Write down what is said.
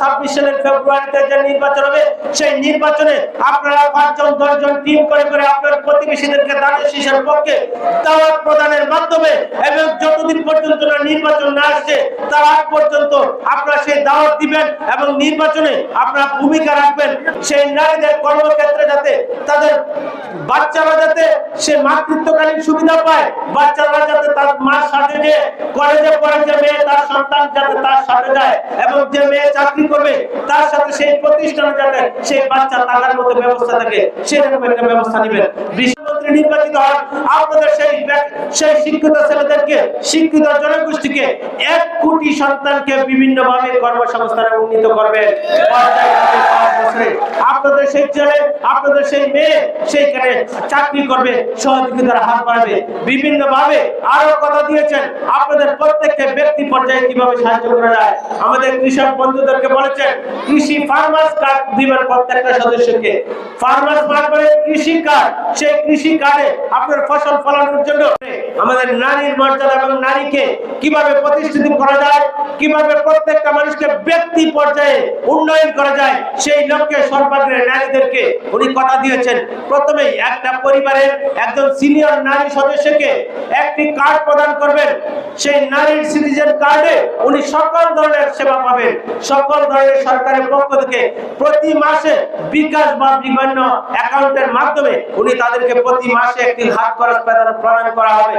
ছাব্বিশ সালের ফেব্রুয়ারিতে যে নির্বাচন হবে, সেই নির্বাচনে আপনারা টিম করে করে আপনার প্রদানের মাধ্যমে পর্যন্ত না নির্বাচন না আসছে, তার আগ পর্যন্ত আপনারা সেই দাওয়াত দিবেন এবং নির্বাচনে আপনারা ভূমিকা রাখবেন। সেই নারীদের কর্মক্ষেত্রে যাতে তাদের বাচ্চারা যাতে সে মাতৃত্বকালীন সুবিধা পায়, বাচ্চারা যাতে তার মার সাথে যে কলেজে পড়ে যে মেয়ে, তার সন্তান যাতে তার সাথে যায় এবং যে মেয়ে চাকরি করবে, তার সাথে সেই প্রতিষ্ঠানে যাতে সেই বাচ্চা থাকার মতো ব্যবস্থা থাকে, সেরকম একটা ব্যবস্থা নেবেন বিশ্বমন্ত্রী নির্বাচিত হন, আপনাদের সেই সেই শিক্ষিত ছেলেদেরকে, শিক্ষিত জনগোষ্ঠীকে এক কোটি সন্তানকে বিভিন্ন ভাবে কর্মসংস্থানে উন্নীত করবেন পাঁচ বছরে। আপনাদের সেই ছেলে, আপনাদের সেই মেয়ে, সেইখানে চাকরি করবে, সহযোগিতার হাত বাড়বে। বিভিন্ন ভাবে আরও কথা দিয়েছেন, আপনাদের প্রত্যেককে ব্যক্তি পর্যায়ে কীভাবে সাহায্য করা যায়। আমাদের কৃষক বন্ধুদেরকে বলেছেন, কৃষি ফার্মার্স কার্ড দিবেন প্রত্যেকটা সদস্যকে। ফার্মার্স মানে কৃষি কার্ড সেই কৃষি কার্ডে আপনার ফসল ফলানোর জন্য আমাদের নারীর মর্যাদা এবং নারীকে কীভাবে প্রতিষ্ঠিত করা যায়, কীভাবে প্রত্যেকটা মানুষকে ব্যক্তি পর্যায়ে উন্নয়ন করা যায়, সেই লক্ষ্যে সর্বাগ্রে নারীদেরকে উনি কথা দিয়েছেন। প্রথমেই একটা পরিবারের একজন সিনিয়র নারী সদস্যকে একটি কার্ড প্রদান করবেন। সেই নারীর সিটিজেন কার্ডে উনি সকল ধরনের সেবা পাবেন। সকল ধরনের সরকারের পক্ষ থেকে প্রতি মাসে বিকাশ বা বিভিন্ন অ্যাকাউন্টের মাধ্যমে উনি তাদেরকে প্রতি মাসে একটি হাত খরচ প্রদান করা হবে।